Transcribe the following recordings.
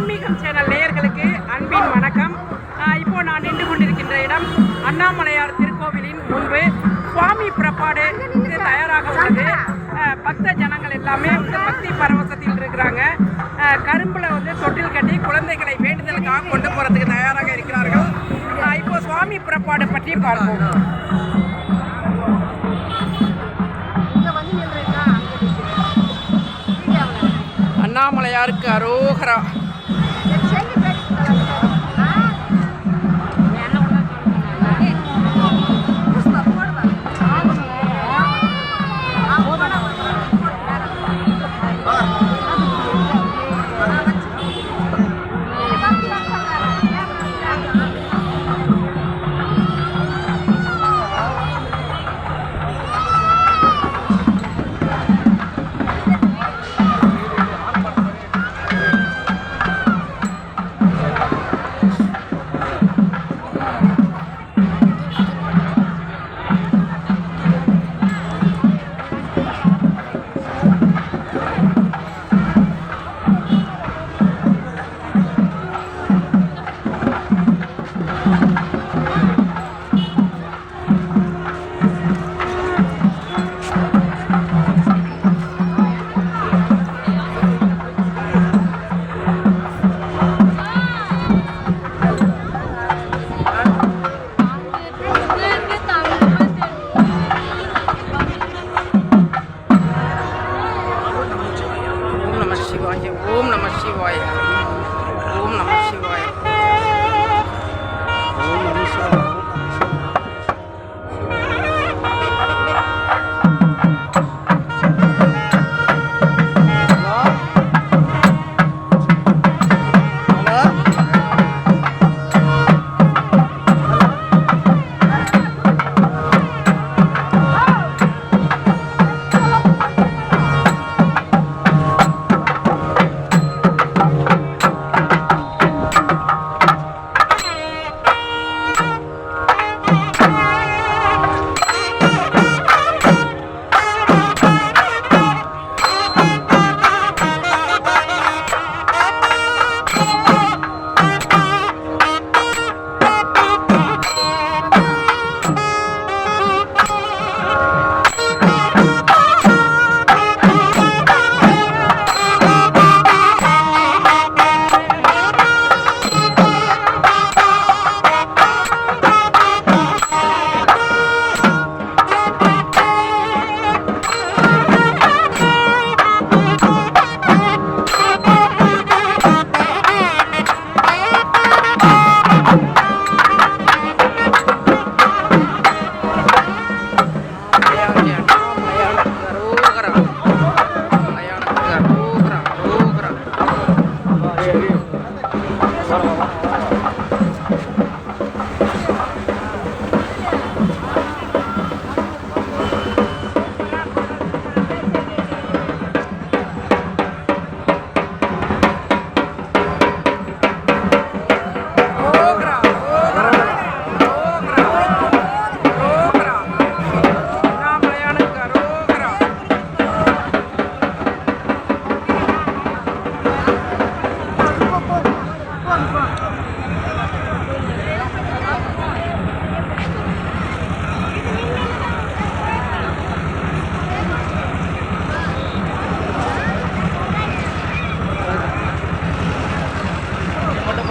ஆன்மீகம் சேனல் நேயர்களுக்கு அன்பின் வணக்கம். இப்போ நான் நின்று கொண்டிருக்கின்ற இடம் அண்ணாமலையார் திருக்கோவிலின் முன்பு சுவாமி புறப்பாடு தயாராக உள்ளது. பக்த ஜனங்கள் எல்லாமே வந்து பக்தி பரவசத்தில் இருக்கிறாங்க. கரும்பில் கரும்புல வந்து தொட்டில் கட்டி குழந்தைகளை வேண்டுதலுக்காக கொண்டு போறதுக்கு தயாராக இருக்கிறார்கள். இப்போ சுவாமி புறப்பாடு பற்றி பார்ப்போம். यार करो खरा। அரோகரா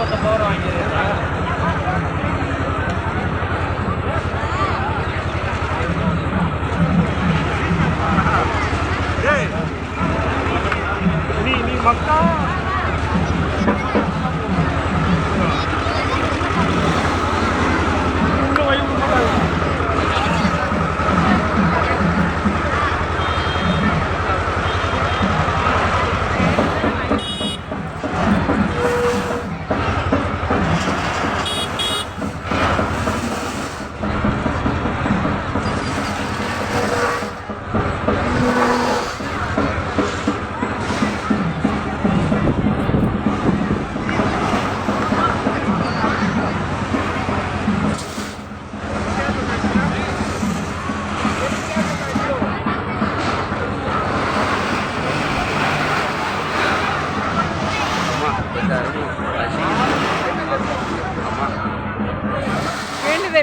ஐம்பத்தொம்பது ரூபா வாங்கிடுது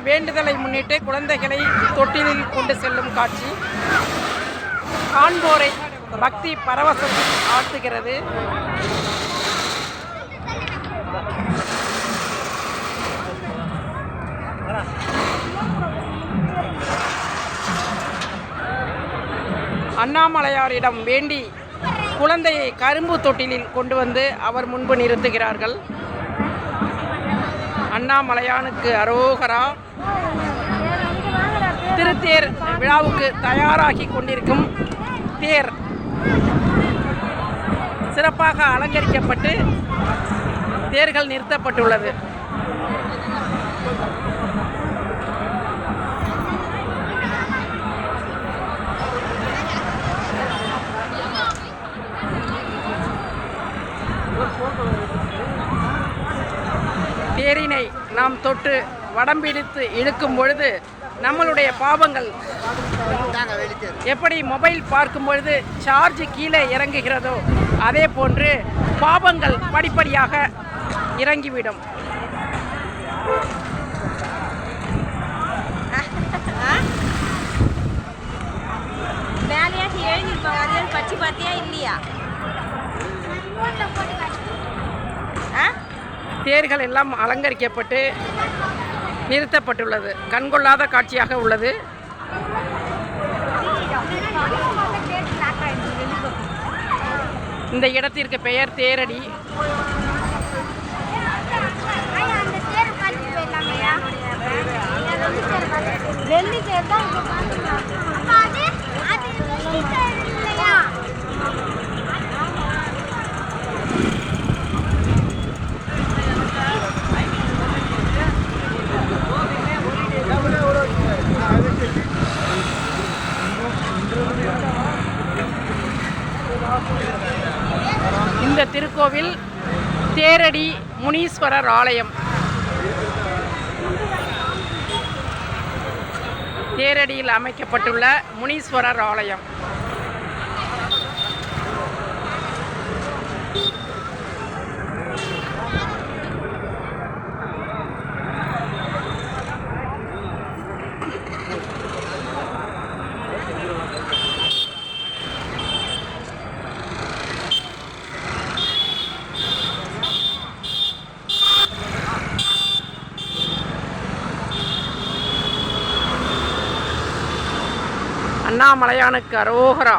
வேண்டுதலை முன்னிட்டு குழந்தைகளை தொட்டிலில் கொண்டு செல்லும் காட்சி. காண்போரை பக்தி பரவசத்தில் ஆழ்த்துகிறது அண்ணாமலையாரிடம் வேண்டி குழந்தையை கரும்பு தொட்டிலில் கொண்டு வந்து அவர் முன்பு நிறுத்துகிறார்கள். அண்ணாமலையானுக்கு அரோகரா திருத்தேர் விழாவுக்கு தயாராகி கொண்டிருக்கும் தேர். சிறப்பாக அலங்கரிக்கப்பட்டு தேர்கள் நிறுத்தப்பட்டுள்ளது. தேரினை நாம் தொட்டு வடம் பிடித்து இழுக்கும் பொழுது நம்மளுடைய பாவங்கள் எப்படி மொபைல் பார்க்கும் பொழுது சார்ஜ் கீழே இறங்குகிறதோ அதே போன்று பாவங்கள் படிப்படியாக இறங்கிவிடும். வேலையாக எழுதியிருப்பாங்க. அது பார்த்தியா இல்லையா? தேர்கள் எல்லாம் அலங்கரிக்கப்பட்டு நிறுத்தப்பட்டுள்ளது. கண்கொள்ளாத காட்சியாக உள்ளது. இந்த இடத்திற்கு பெயர் தேரடி. வெள்ளி தேர் தான் இங்க பாத்துக்கலாம் அப்ப அது அது வெள்ளி தேர் இல்லையா இந்த திருக்கோவில் தேரடி முனீஸ்வரர் ஆலயம். தேரடியில் அமைக்கப்பட்டுள்ள முனீஸ்வரர் ஆலயம். அண்ணாமலையானுக்கு அரோகரா.